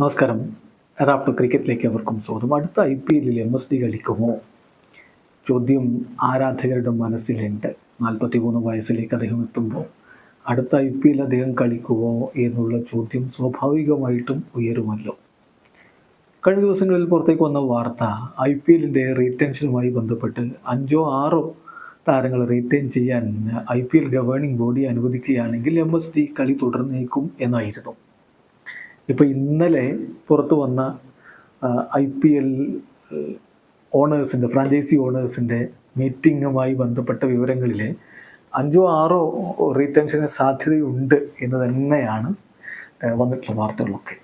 നമസ്കാരം. റാഫ്റ്റർ ക്രിക്കറ്റിലേക്ക് അവർക്കും സ്വാഗതം. അടുത്ത ഐ പി എല്ലിൽ എം എസ് ഡി കളിക്കുമോ? ചോദ്യം ആരാധകരുടെ മനസ്സിലുണ്ട്. നാൽപ്പത്തി മൂന്ന് വയസ്സിലേക്ക് അദ്ദേഹം എത്തുമ്പോൾ അടുത്ത ഐ പി എൽ അദ്ദേഹം കളിക്കുമോ എന്നുള്ള ചോദ്യം സ്വാഭാവികമായിട്ടും ഉയരുമല്ലോ. കഴിഞ്ഞ ദിവസങ്ങളിൽ പുറത്തേക്ക് വന്ന വാർത്ത ഐ പി എല്ലിന്റെ റീറ്റെൻഷനുമായി ബന്ധപ്പെട്ട് അഞ്ചോ ആറോ താരങ്ങൾ റീറ്റെയിൻ ചെയ്യാൻ I P L governing body അനുവദിക്കുകയാണെങ്കിൽ എം എസ് ഡി കളി തുടർന്നേക്കും എന്നായിരുന്നു. ഇപ്പോൾ ഇന്നലെ പുറത്തു വന്ന ഐ പി എൽ ഓണേഴ്സിന്റെ ഫ്രാഞ്ചൈസി ഓണേഴ്സിന്റെ മീറ്റിങ്ങുമായി ബന്ധപ്പെട്ട വിവരങ്ങളിൽ അഞ്ചോ ആറോ റീറ്റൻഷന് സാധ്യതയുണ്ട് എന്ന് തന്നെയാണ് വന്നിട്ടുള്ള വാർത്തകളൊക്കെ.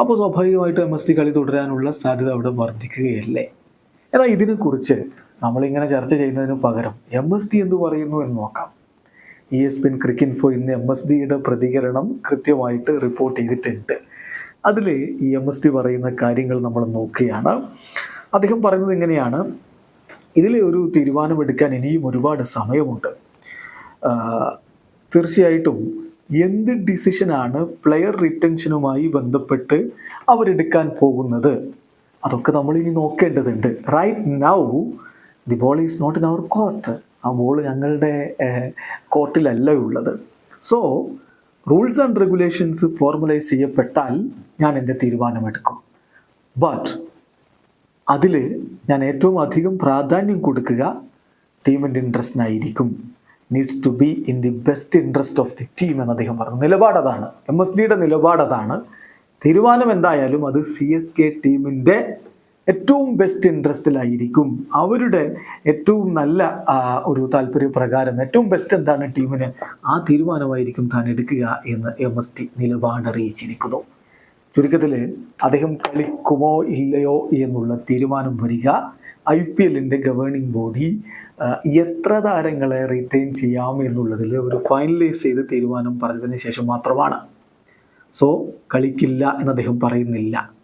അപ്പോൾ സ്വാഭാവികമായിട്ടും എം എസ് സി കളി തുടരാനുള്ള സാധ്യത അവിടെ വർദ്ധിക്കുകയല്ലേ? എന്നാൽ ഇതിനെക്കുറിച്ച് നമ്മളിങ്ങനെ ചർച്ച ചെയ്യുന്നതിന് പകരം എം എസ് ടി എന്തു പറയുന്നു എന്ന് നോക്കാം. E S P N Cricinfo ഇന്ന് എം എസ് ഡിയുടെ പ്രതികരണം കൃത്യമായിട്ട് റിപ്പോർട്ട് ചെയ്തിട്ടുണ്ട്. അതിൽ ഈ എം എസ് ഡി പറയുന്ന കാര്യങ്ങൾ നമ്മൾ നോക്കുകയാണ്. അദ്ദേഹം പറയുന്നത് എങ്ങനെയാണ് ഇതിൽ ഒരു തീരുമാനമെടുക്കാൻ ഇനിയും ഒരുപാട് സമയമുണ്ട്. തീർച്ചയായിട്ടും എന്ത് ഡിസിഷനാണ് പ്ലെയർ റിട്ടൻഷനുമായി ബന്ധപ്പെട്ട് അവരെടുക്കാൻ പോകുന്നത്? അതൊക്കെ നമ്മൾ ഇനി നോക്കേണ്ടതുണ്ട്. Right now the ball is not in our court ആ ബോൾ ഞങ്ങളുടെ കോർട്ടിലല്ല ഉള്ളത്. So rules and regulations formulise ചെയ്യപ്പെട്ടാൽ ഞാൻ എന്റെ തീരുമാനമെടുക്കും. ബട്ട് അതിൽ ഞാൻ ഏറ്റവും അധികം പ്രാധാന്യം കൊടുക്കുക ടീമിന്റെ ഇൻട്രസ്റ്റിനായിരിക്കും needs to be in the best interest of the team എന്ന് അദ്ദേഹം പറഞ്ഞു. നിലപാട് അതാണ്. എം എസ് ഡിയുടെ നിലപാട് അതാണ്. തീരുമാനം എന്തായാലും അത് സി എസ് കെ ടീമിന്റെ ഏറ്റവും ബെസ്റ്റ് ഇൻട്രസ്റ്റിലായിരിക്കും അവരുടെ ഏറ്റവും നല്ല ഒരു താല്പര്യപ്രകാരം ഏറ്റവും ബെസ്റ്റ് എന്താണ് ടീമിന്? ആ തീരുമാനമായിരിക്കും താൻ എടുക്കുക എന്ന് എം എസ് ടി നിലപാട് അറിയിച്ചിരിക്കുന്നു. ചുരുക്കത്തിൽ അദ്ദേഹം കളിക്കുമോ ഇല്ലയോ എന്നുള്ള തീരുമാനം വരിക ഐ പി എല്ലിന്റെ ഗവേണിംഗ് ബോഡി എത്ര താരങ്ങളെ റിട്ടേൺ ചെയ്യാം എന്നുള്ളതിൽ ഒരു ഫൈനലൈസ് ചെയ്ത് തീരുമാനം പറഞ്ഞതിന് ശേഷം മാത്രമാണ്. സോ കളിക്കില്ല എന്ന് അദ്ദേഹം പറയുന്നില്ല.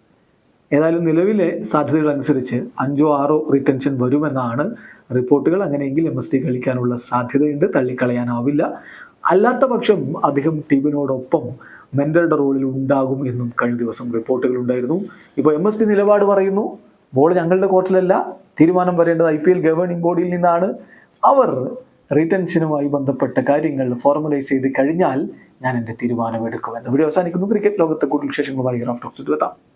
ഏതായാലും നിലവിലെ സാധ്യതകൾ അനുസരിച്ച് അഞ്ചോ ആറോ റിട്ടൻഷൻ വരുമെന്നാണ് റിപ്പോർട്ടുകൾ. അങ്ങനെയെങ്കിൽ എം എസ് ടി കളിക്കാനുള്ള സാധ്യതയുണ്ട്. തള്ളിക്കളയാനാവില്ല. അല്ലാത്ത പക്ഷം അദ്ദേഹം ടീമിനോടൊപ്പം മെന്ററുടെ റോളിൽ ഉണ്ടാകും എന്നും കഴിഞ്ഞ ദിവസം റിപ്പോർട്ടുകൾ ഉണ്ടായിരുന്നു. ഇപ്പോൾ എം എസ് ടി നിലപാട് പറയുന്നു ബോൾ ഞങ്ങളുടെ കോർട്ടിലല്ല. തീരുമാനം വരേണ്ടത് ഐ പി എൽ ഗവേണിംഗ് ബോഡിയിൽ നിന്നാണ്. അവർ റിട്ടൻഷനുമായി ബന്ധപ്പെട്ട കാര്യങ്ങൾ ഫോർമലൈസ് ചെയ്ത് കഴിഞ്ഞാൽ ഞാൻ എന്റെ തീരുമാനമെടുക്കുമെന്ന് ഇവിടെ അവസാനിക്കുന്നു. ക്രിക്കറ്റ് ലോകത്തെ കൂടുതൽ വിശേഷങ്ങളുമായി റാഫ് ടോക്സിറ്റ് എത്താം